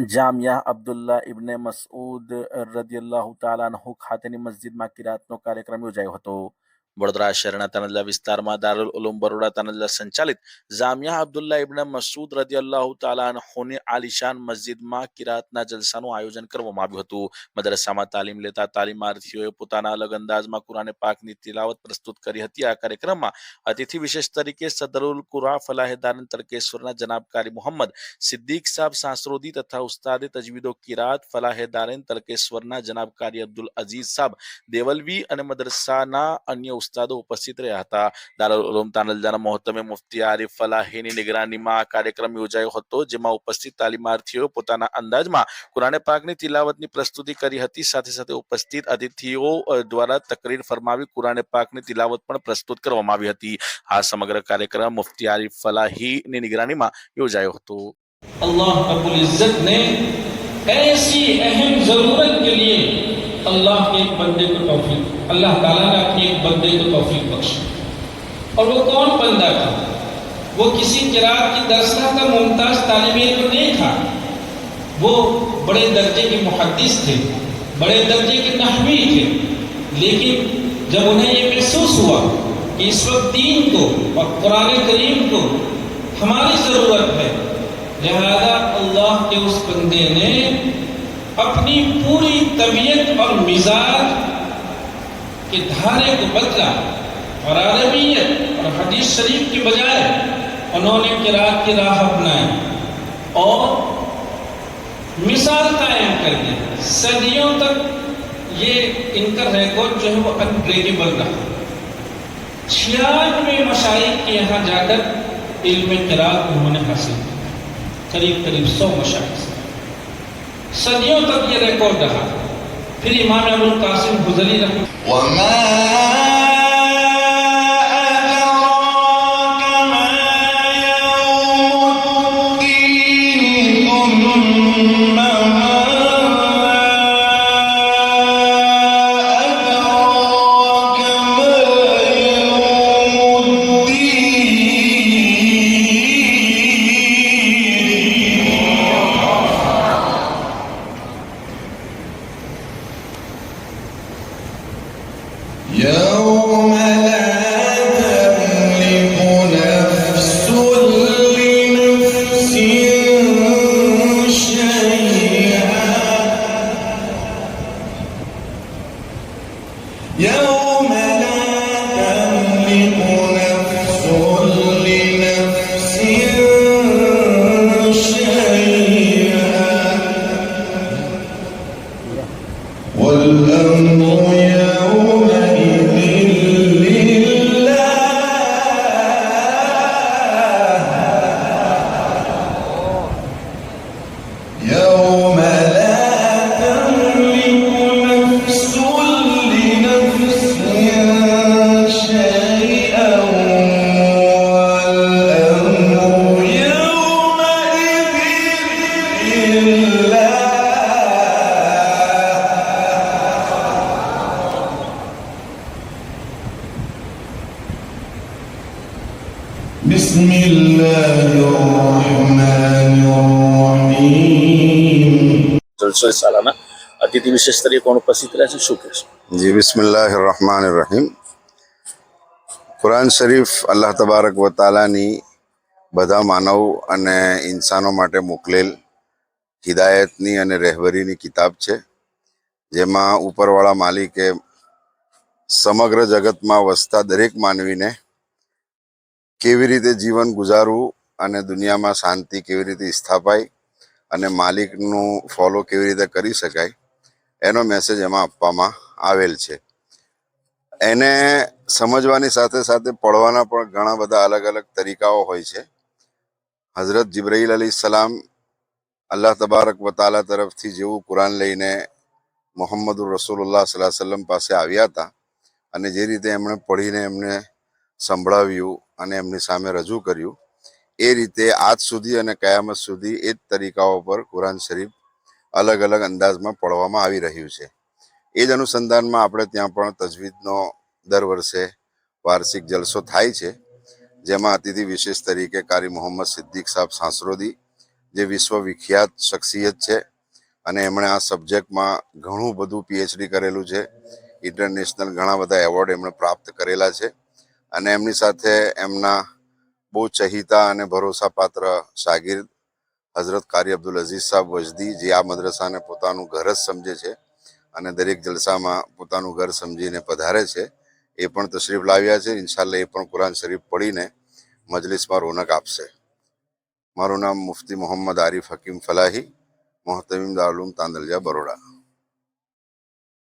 જામિયા અબ્દુલ્લા ઇબ્ને મસઉદ રદિયલ્લાહુ તાલા અન્હુ ખાતેની મસ્જિદમાં કિરાતનો કાર્યક્રમ યોજાયો હતો. વડોદરા શહેરના તનદલા વિસ્તારમાં દારુલ ઉલુમ બરોડા તનદલા સંચાલિત જામિયા અબ્દુલ્લા ઇબ્ન મસૂદ રદિયલ્લાહુ તાલા અન્હુની આલિશાન મસ્જિદમાં કિરાતના જલસાનું આયોજન કરવામાં આવ્યું હતું. મદરસામાં તાલીમ લેતા તાલીમાર્થીઓએ પોતાના અલગ અંદાજમાં કુરાને પાકની તિલાવત પ્રસ્તુત કરી હતી. આ કાર્યક્રમમાં અતિથિ વિશેષ તરીકે સદરુલ કુરા ફલાહેદાન તરકેશ્વરના જનાબકારી મોહમ્મદ, સિદ્દીક સાહેબ સાંસરોદી તથા ઉસ્તાદે તજવીદો કિરાત ફલાહેદારેન તરકેશ્વરના જનાબકારી અબ્દુલ અઝીઝ સાહેબ દેવલવી અને મદરસાના અન્ય ઉસ્તાદો ઉપસ્થિત રહ્યા હતા દારૂમ તાનલજાના મોહતમે મુફ્તી આરિફ ફલાહીની નિગરાનીમાં આ કાર્યક્રમ યોજાયો હતો જેમાં ઉપસ્થિત તાલીમાર્થીઓ પોતાના અંદાજમાં કુરાને પાકની તિલાવતની પ્રસ્તુતિ કરી હતી સાથે સાથે ઉપસ્થિત અતિથિઓ દ્વારા તકરીર ફરમાવી કુરાને પાકની તિલાવત પણ પ્રસ્તુત કરવામાં આવી હતી આ સમગ્ર કાર્યક્રમ મુફ્તી આરિફ ફલાહીની નિગરાનીમાં યોજાયો હતો અલ્લાહ રબુલ ઇઝ્ઝત ને કૈસી અહમ જરૂરત કે લિયે اللہ کے ایک بندے کو توفیق، اللہ تعالیٰ نے اپنے ایک بندے کو توفیق بخش اور وہ کون بندہ تھا؟ وہ کسی کراط کی درسہ کا ممتاز طالب علم نہیں تھا۔ وہ بڑے درجے کے محدث تھے، بڑے درجے کے نحوی تھے۔ لیکن جب انہیں یہ محسوس ہوا کہ اس وقت دین کو اور قرآن کریم کو ہماری ضرورت ہے، لہذا اللہ کے اس بندے نے اپنی پوری طبیعت اور مزاج کے دھارے کو بدلا اور عربیت اور حدیث شریف کی بجائے انہوں نے کراط کی راہ اپنائی اور مثال قائم کر دی۔ صدیوں تک یہ ان کا ریکارڈ جو ہے وہ ان رہا۔ چھیانوے مشاہد کے یہاں جا کر علم کراط انہوں نے حاصل کیا۔ قریب قریب سو مشائق۔ सदियों तक ये रिकॉर्ड रहा फिर इमाम अबुल कासिम गुजरी रहे بسم الله الرحمن الرحيم જલસો સાલાના અતિથિ વિશેષ તરીકે કોણ ઉપસ્થિત રહ્યા છે શું કહેશો जी बिस्मिल्लाह रहमान रहीम કુરાન શરીફ અલ્લાહ તબારક વ તાલાની બધા માનવ અને ઇન્સાનો માટે મોકલેલ હિદાયતની અને રહેબરીની કિતાબ છે, જેમાં ઉપરવાળા માલિકે સમગ્ર જગતમાં વસતા દરેક માનવીને કેવી રીતે જીવન ગુજારવું અને દુનિયામાં શાંતિ કેવી રીતે સ્થાપાય અને માલિકનું ફોલો કેવી રીતે કરી શકાય, એનો મેસેજ એમાં આપવામાં આવેલ છે. એને સમજવાની સાથે સાથે પડવાના પણ ઘણા બધા અલગ અલગ તરીકાઓ હોય છે. હઝરત જિબ્રાઈલ અલી સલામ અલ્લાહ તબારક વતાલા તરફથી જેવું કુરાન લઈને મોહમ્મદુર રસૂલુલ્લાહ સલ્લાહ સલ્લમ પાસે આવ્યા હતા અને જે રીતે એમણે પઢીને એમને સંભળાવ્યું અને એમની સામે રજૂ કર્યું, એ રીતે આજ સુધી અને કયામત સુધી એ જ તરીકાઓ પર કુરાન શરીફ અલગ અલગ અંદાજમાં પડવામાં આવી રહ્યું છે. એ જ અનુસંધાનમાં આપણે ત્યાં પણ તજવીદનો દર વર્ષે વાર્ષિક જલસો થાય છે, જેમાં અતિથિ વિશેષ તરીકે કારી મોહમ્મદ સિદ્દીક સાહેબ સાંસરોદી જે વિશ્વવિખ્યાત શખ્સિયત છે અને એમણે આ સબ્જેક્ટમાં ઘણું બધું પીએચડી કરેલું છે. ઇન્ટરનેશનલ ઘણા બધા એવોર્ડ એમણે પ્રાપ્ત કરેલા છે અને એમની સાથે એમના બહુ ચહિતા અને ભરોસાપાત્ર શાગીર હઝરત કારી અબ્દુલ અઝીઝ સાહેબ વજદી, જે આ મદ્રસાને પોતાનું ઘર જ સમજે છે અને દરેક જલસામાં પોતાનું ઘર સમજીને પધારે છે, એ પણ તશરીફ લાવ્યા છે. ઇન્શાલ્લાહ એ પણ કુરાન શરીફ પડીને મજલિસમાં રોનક આપશે. મારું નામ મુફતી મોહમ્મદ આરિફ હકીમ ફલાહી મોહતમીમ દારૂમ તાંદલજા બરોડા.